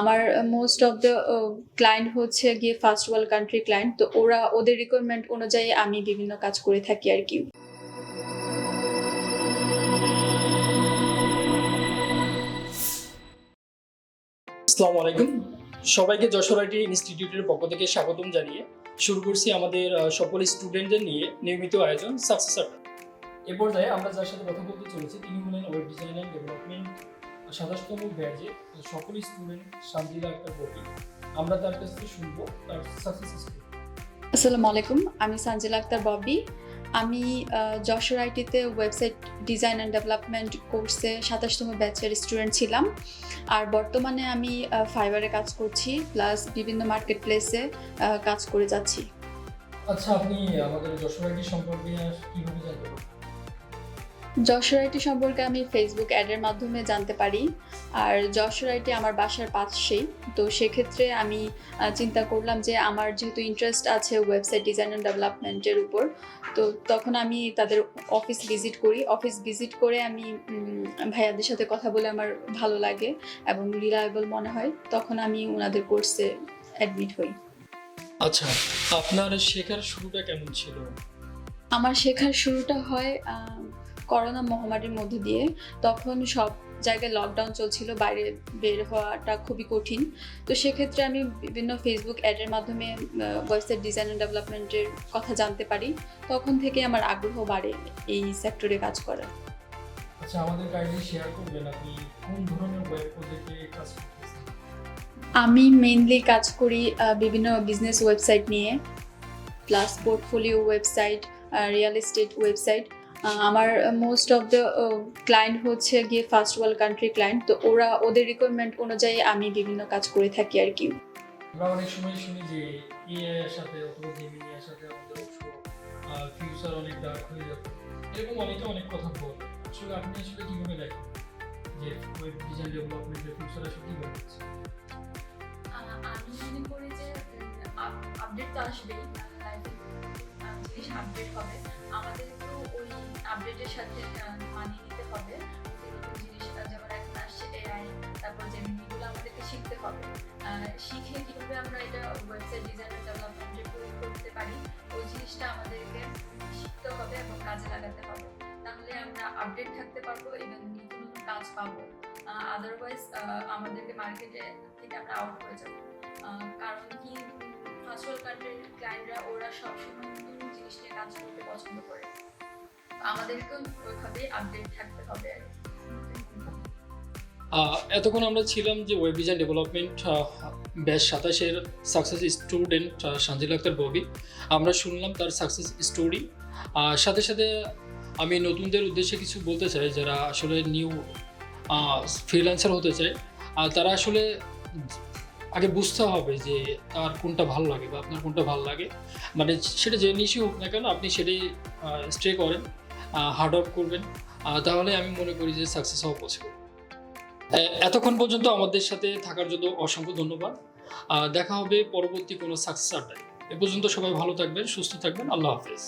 আমার most of the client হচ্ছে গিয়ে ফার্স্ট ওয়ার্ল্ড কান্ট্রি ক্লায়েন্ট তো ওরা ওদের রিকোয়ারমেন্ট অনুযায়ী আমি বিভিন্ন কাজ করে থাকি আর কি। আসসালামু আলাইকুম। সবাইকে যশোর আইটি ইনস্টিটিউটের পক্ষ থেকে স্বাগতম জানিয়ে শুরু করছি আমাদের সকল স্টুডেন্টদের নিয়ে নিয়মিত আয়োজন সাকসেস এ পর্যায়ে আমরা যার সাথে কথা বলতে চলেছি, তিনি হলেন ওয়েব ডিজাইন অ্যান্ড ডেভেলপমেন্ট সাতাশতম ব্যাচে সকল স্টুডেন্ট শান্তিলা একটা বটি আমরা তার কাছ থেকে শুনব তার সাকসেস স্টোরি আসসালামু আলাইকুম আমি সানজিলা আক্তার ববি আমি যশোর আইটিতে ওয়েবসাইট ডিজাইন অ্যান্ড ডেভেলপমেন্ট কোর্সে সাতাশতম ব্যাচের স্টুডেন্ট ছিলাম। আর বর্তমানে আমি ফাইবারে কাজ করছি প্লাস বিভিন্ন মার্কেট প্লেসে কাজ করে যাচ্ছি। আচ্ছা আপনি আমাদের যশোর আইটি সম্পর্কে কীভাবে জানতে যশোর আইটি সম্পর্কে আমি ফেসবুক অ্যাডের মাধ্যমে জানতে পারি। আর যশোর আইটি আমার বাসার পাশেই। তো সেক্ষেত্রে আমি চিন্তা করলাম যে আমার যেহেতু ইন্টারেস্ট আছে ওয়েবসাইট ডিজাইন অ্যান্ড ডেভেলপমেন্টের উপর, তো তখন আমি তাদের অফিস ভিজিট করি। অফিস ভিজিট করে আমি ভাইয়াদের সাথে কথা বলে আমার ভালো লাগে এবং রিলায়েবল মনে হয়। তখন আমি ওনাদের কোর্সে অ্যাডমিট হই। আচ্ছা আপনার শেখার শুরুটা কেমন ছিল? আমার শেখার শুরুটা হয় করোনা মহামারীর মধ্য দিয়ে। তখন সব জায়গায় লকডাউন চলছিল বাইরে বের হওয়াটা খুবই কঠিন। তো সেক্ষেত্রে আমি বিভিন্ন ফেসবুক অ্যাডের মাধ্যমে ওয়েবসাইট ডিজাইন অ্যান্ড ডেভেলপমেন্টের কথা জানতে পারি। তখন থেকে আমার আগ্রহ বাড়ে এই সেক্টরে কাজ করার। আচ্ছা আমাদের কাইন্ডলি শেয়ার করবেন আপনি কোন ধরনের ওয়েব প্রজেক্টে কাজ করতেছেন? আমি মেইনলি কাজ করি বিভিন্ন বিজনেস ওয়েবসাইট নিয়ে plus portfolio website real estate website আমার মোস্ট অফ দ্য ক্লায়েন্ট হচ্ছে গিয়ে ফার্স্ট ওয়ার্ল্ড কান্ট্রি ক্লায়েন্ট তো ওরা ওদের রিকোয়ারমেন্ট অনুযায়ী আমি বিভিন্ন কাজ করে থাকি আর কি। আমরা অনেক সময় শুনি যে এআই এর সাথে অথবা এর সাথে আমাদের ফিউচার অনেক ডার্ক হয়ে যাবে। এরকম অনেকে অনেক কথা বলে। আসলে আপনি আসলে কীভাবে দেখেন যে ওয়েব ডিজাইন ডেভেলপমেন্টের ফিউচার আসলে কীভাবে হচ্ছে? আমি মনে করি যে আপডেট তো আসবেই লাইফে আপডেট হবে। আমাদের তো ওই আপডেটের সাথে মানিয়ে নিতে হবে। জিনিস যেমন এখন আসছে এআই তারপর যেমনিগুলো আমাদেরকে শিখতে হবে। শিখে কীভাবে আমরা এটা ওয়েবসাইট ডিজাইন ডেভেলপমেন্টে প্রয়োগ করতে পারি, ওই জিনিসটা আমাদেরকে শিখতে হবে এবং কাজে লাগাতে হবে। তাহলে আমরা আপডেট থাকতে পারব এবং নতুন কাজ পাবো। আদারওয়াইজ আমাদেরকে মার্কেটে থেকে আমরা আউট হয়ে যাব। কারণ কি কান্ট্রির ক্লায়েন্টরা ওরা সবসময় নতুন জিনিস নিয়ে কাজ করতে পছন্দ করে। আমাদেরকেও আপডেট থাকতে হবে আর এতক্ষণ আমরা ছিলাম যে ওয়েব ডিজাইন ডেভেলপমেন্ট ব্যাচ সাতাশের সাকসেস স্টুডেন্ট সানজিল আক্তার ববি। আমরা শুনলাম তার সাকসেস স্টোরি সাথে সাথে আমি নতুনদের উদ্দেশ্যে কিছু বলতে চাই, যারা আসলে নিউ ফ্রিল্যান্সার হতে চায়। তারা আসলে আগে বুঝতে হবে যে তার কোনটা ভালো লাগে বা আপনার কোনটা ভালো লাগে। মানে সেটা যে নিশি হোক না কেন, আপনি সেটাই স্টে করেন হার্ড ওয়ার্ক করবেন। তাহলে আমি মনে করি যে সাকসেস হওয়া পসিবল এতক্ষণ পর্যন্ত আমাদের সাথে থাকার জন্য অসংখ্য ধন্যবাদ। দেখা হবে পরবর্তী কোনো সাকসেস আড্ডায় এ পর্যন্ত সবাই ভালো থাকবেন, সুস্থ থাকবেন। আল্লাহ হাফেজ।